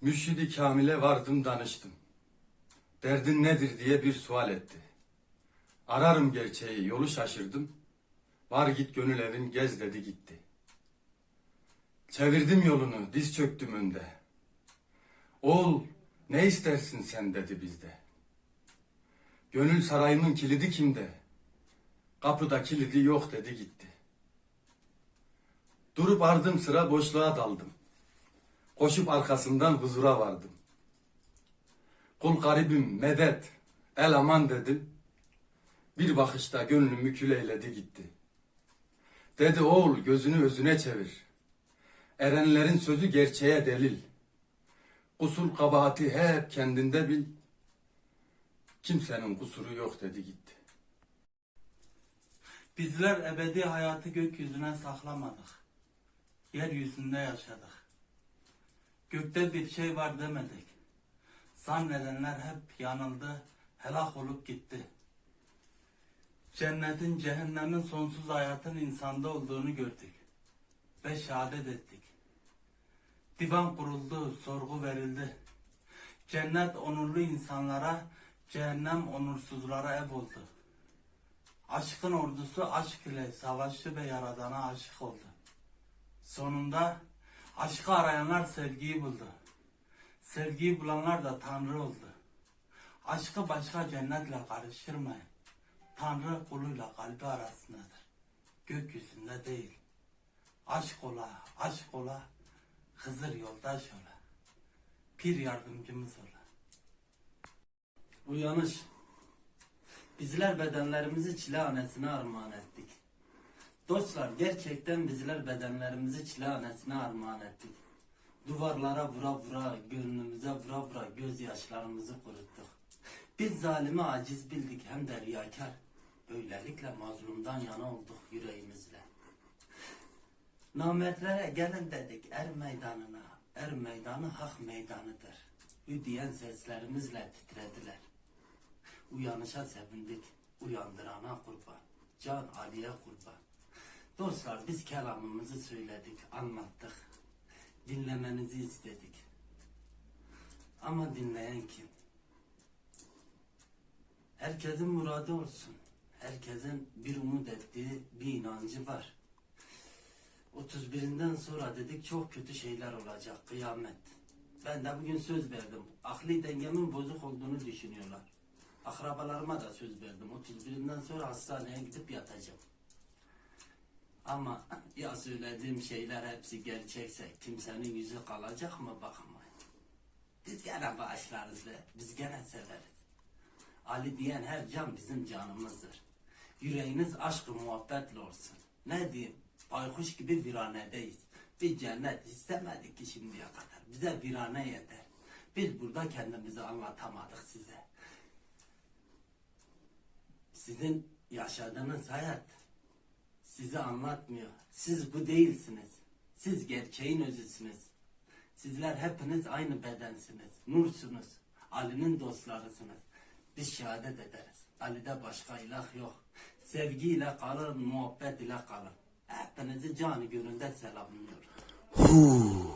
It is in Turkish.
Mürşidi Kamil'e vardım danıştım. Derdin nedir diye bir sual etti. Ararım gerçeği yolu şaşırdım. Var git gönül evin gez dedi gitti. Çevirdim yolunu diz çöktüm önde. Oğul ne istersin sen dedi bizde. Gönül sarayımın kilidi kimde? Kapıda kilidi yok dedi gitti. Durup ardım sıra boşluğa daldım. Koşup arkasından huzura vardım. Kul garibim medet, el aman dedim. Bir bakışta gönlümü kül eyledi gitti. Dedi oğul gözünü özüne çevir. Erenlerin sözü gerçeğe delil. Kusul kabahati hep kendinde bil. Kimsenin kusuru yok dedi gitti. Bizler ebedi hayatı gökyüzüne saklamadık. Yeryüzünde yaşadık. Gökte bir şey var demedik. Zannedenler hep yanıldı, helak olup gitti. Cennetin, cehennemin sonsuz hayatın insanda olduğunu gördük. Ve şehadet ettik. Divan kuruldu, sorgu verildi. Cennet onurlu insanlara, cehennem onursuzlara ev oldu. Aşkın ordusu aşk ile savaştı ve Yaradan'a aşık oldu. Sonunda aşkı arayanlar sevgiyi buldu. Sevgiyi bulanlar da Tanrı oldu. Aşkı başka cennetle karıştırmayın. Tanrı kuluyla kalbi arasındadır. Gökyüzünde değil. Aşk ola, aşk ola, Hızır yoldaş ola. Pir yardımcımız ola. Uyanış. Bizler bedenlerimizi çile hanesine armağan ettik. Dostlar gerçekten bizler bedenlerimizi çile hanesine armağan ettik. Duvarlara vura vura, gönlümüze vura vura gözyaşlarımızı kuruttuk. Biz zalimi aciz bildik hem de riyakar. Böylelikle mazlumdan yana olduk yüreğimizle. Namertlere gelin dedik er meydanına. Er meydanı hak meydanıdır. Üdiyen seslerimizle titrediler. Uyanışa sevindik. Uyandırana kurban. Can Ali'ye kurban. Dostlar biz kelamımızı söyledik, anlattık. Dinlemenizi istedik. Ama dinleyen kim? Herkesin muradı olsun. Herkesin bir umut ettiği bir inancı var. 31'inden sonra dedik çok kötü şeyler olacak, kıyamet. Ben de bugün söz verdim. Akli dengemin bozuk olduğunu düşünüyorlar. Akrabalarıma da söz verdim. 31'inden sonra hastaneye gidip yatacağım. Ama ya söylediğim şeyler hepsi gerçekse kimsenin yüzü kalacak mı bakmayın. Biz gene bağışlarız ve biz gene severiz. Ali diyen her can bizim canımızdır. Yüreğiniz aşkı muhabbetle olsun. Ne diyeyim? Baykuş gibi viranedeyiz. Bir cennet istemedik ki şimdiye kadar. Bize virane yeter. Biz burada kendimizi anlatamadık size. Sizin yaşadığınız hayat sizi anlatmıyor. Siz bu değilsiniz. Siz gerçeğin özüsünüz. Sizler hepiniz aynı bedensiniz. Nursunuz. Ali'nin dostlarısınız. Biz şehadet ederiz. Ali'de başka ilah yok. Sevgiyle kalın, muhabbet ile kalın. Hepinizi canı gönülden selamlıyorum.